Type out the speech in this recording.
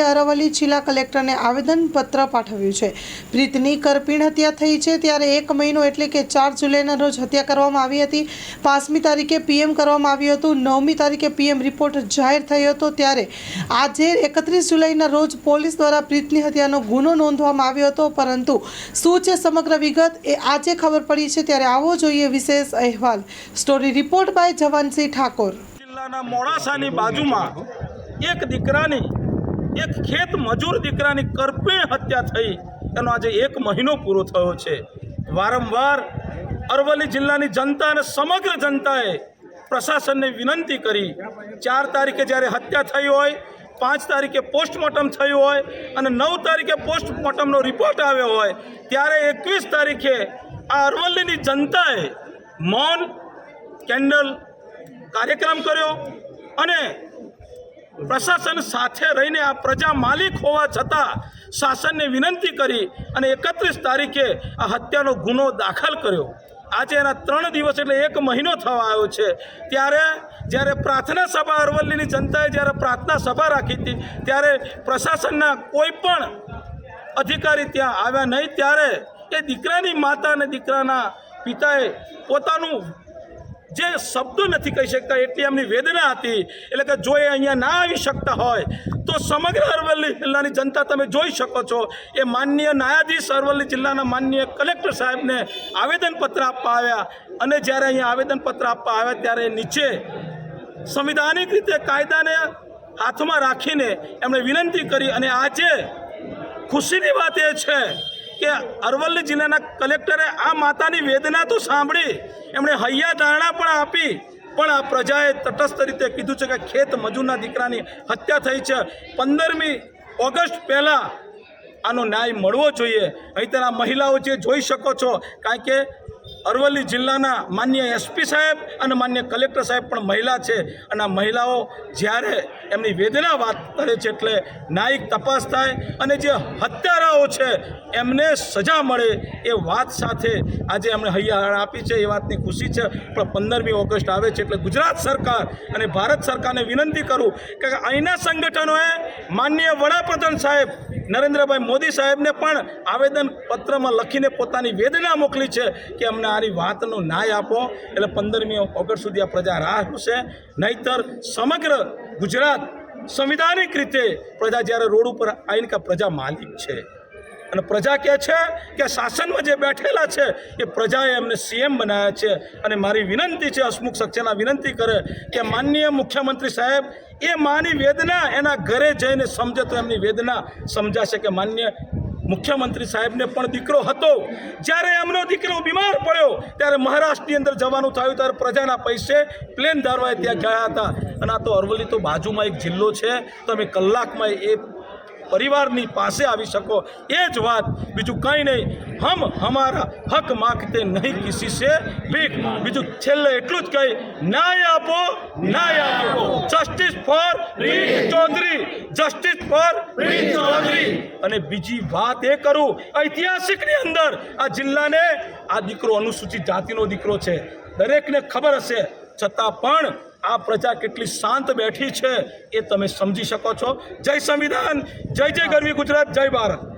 અરવલ્લી જિલ્લા કલેક્ટરને આવેદનપત્ર પાઠવ્યું છે. પ્રીતની કરપીણ હત્યા થઈ છે ત્યારે એક મહિનો એટલે કે ચાર જુલાઈના રોજ હત્યા કરવામાં આવી હતી. પાંચમી તારીખે પીએમ કરવામાં આવ્યું હતું. નવમી તારીખે પીએમ રિપોર્ટ જાહેર થયો હતો ત્યારે આજે એકત્રીસ જુલાઈના રોજ પોલીસ દ્વારા પ્રીતની હત્યાનો ગુનો નોંધવામાં આવ્યો હતો. પરંતુ શું છે સમગ્ર વિગત એ આજે ખબર પડી છે. ત્યારે આવો જોઈએ વિશેષ અહેવાલ. Story report by Jawansinh Thakor. જિલ્લાના મોડાસાની બાજુમાં એક દીકરાની એક ખેત મજૂર દીકરાની કરપીણ હત્યા થઈ. એનો આજે એક મહિનો પૂરો થયો છે. વારંવાર અરવલ્લી જિલ્લાની જનતા અને સમગ્ર જનતાએ પ્રશાસનને વિનંતી કરી. ચાર તારીખે જ્યારે હત્યા થઈ હોય, પાંચ તારીખે પોસ્ટમોર્ટમ થયું હોય અને નવ તારીખે પોસ્ટમોર્ટમનો રિપોર્ટ આવ્યો હોય, ત્યારે એકવીસ તારીખે આ અરવલ્લીની જનતાએ મૌન, કેન્ડલ કાર્યક્રમ કર્યો અને પ્રશાસન સાથે રહીને આ પ્રજા માલિક હોવા છતાં શાસનને વિનંતી કરી અને એકત્રીસ તારીખે આ હત્યાનો ગુનો દાખલ કર્યો. આજે એના ત્રણ દિવસ એટલે એક મહિનો થવા આવ્યો છે. ત્યારે જ્યારે પ્રાર્થના સભા અરવલ્લીની જનતાએ જ્યારે પ્રાર્થના સભા રાખી હતી, ત્યારે પ્રશાસનના કોઈ પણ અધિકારી ત્યાં આવ્યા નહીં. ત્યારે એ દીકરાની માતા અને દીકરાના પિતાએ પોતાનું જે શબ્દો નથી કહી શકતા, એટલી એમની વેદના હતી. એટલે કે જો એ અહીંયા ના આવી શકતા હોય, તો સમગ્ર અરવલ્લી જિલ્લાની જનતા તમે જોઈ શકો છો. એ માનનીય ન્યાયાધીશ અરવલ્લી જિલ્લાના માનનીય કલેક્ટર સાહેબને આવેદનપત્ર આપવા આવ્યા. અને જ્યારે અહીંયા આવેદનપત્ર આપવા આવ્યા, ત્યારે નીચે સંવિધાનિક રીતે કાયદાને હાથમાં રાખીને એમણે વિનંતી કરી. અને આજે ખુશીની વાત એ છે કે અરવલ્લી જિલ્લાના કલેક્ટરે આ માતાની વેદના તો સાંભળી. એમણે હૈયા ધારણા પણ આપી. પણ આ પ્રજાએ તટસ્થ રીતે કીધું છે કે ખેત મજૂરના દીકરાની હત્યા થઈ છે. પંદરમી ઓગસ્ટ પહેલાં આનો ન્યાય મળવો જોઈએ. અહીં તેના મહિલાઓ જે જોઈ શકો છો, કારણ કે અરવલ્લી જિલ્લાના માન્ય એસપી સાહેબ અને માન્ય કલેક્ટર સાહેબ પણ મહિલા છે. અને આ મહિલાઓ જ્યારે એમની વેદના વાત કરે છે એટલે ન્યાયિક તપાસ થાય અને જે હત્યારાઓ છે, એમને સજા મળે એ વાત સાથે આજે એમણે હૈયા આપી છે, એ વાતની ખુશી છે. પણ પંદરમી ઓગસ્ટ આવે છે એટલે ગુજરાત સરકાર અને ભારત સરકારને વિનંતી કરું કે અહીંના સંગઠનોએ માનનીય વડાપ્રધાન સાહેબ નરેન્દ્રભાઈ મોદી સાહેબને પણ આવેદન પત્રમાં લખીને પોતાની વેદના મોકલી છે કે અમને આની વાતનો ન્યાય આપો. એટલે પંદરમી ઓગસ્ટ સુધી આ પ્રજા રાહ જોશે. નહીતર સમગ્ર ગુજરાત સંવિધાનિક રીતે પ્રજા જ્યારે રોડ ઉપર આવીને કે પ્રજા માલિક છે. અને પ્રજા કહે છે કે શાસનમાં જે બેઠેલા છે, એ પ્રજાએ એમને સીએમ બનાવ્યા છે. અને મારી વિનંતી છે, હસમુખ સક્સેના વિનંતી કરે કે માનનીય મુખ્યમંત્રી સાહેબ, એ માની વેદના એના ઘરે જઈને સમજે તો એમની વેદના સમજાશે કે માન્ય મુખ્યમંત્રી સાહેબને પણ દીકરો હતો. જ્યારે એમનો દીકરો બીમાર પડ્યો, ત્યારે મહારાષ્ટ્રની અંદર જવાનું થયું, ત્યારે પ્રજાના પૈસે પ્લેન ધારવાએ ત્યાં ગયા હતા. અને આ તો અરવલ્લી તો બાજુમાં એક જિલ્લો છે. તમે કલાકમાં એ પરિવારની પાસે આવી શકો. એ જ વાત. બીજું કંઈ નહીં. હમ હમારા હક માગતે નહીં કિસી સે. ભીખ બીજું છેલ્લે એટલું જ કહી, ન્યાય આપો ન્યાય આપો. Justice for Chaudhary justice for Chaudhary અને બીજી વાત એ કરું, ઐતિહાસિકની અંદર આ જિલ્લાને આ દીકરો અનુસૂચિત જાતિનો દીકરો છે. દરેકને ખબર હશે. છતાં પણ આ પ્રજા કેટલી શાંત બેઠી છે એ તમે સમજી શકો છો. જય સંવિધાન, જય જય ગરવી ગુજરાત, જય ભારત.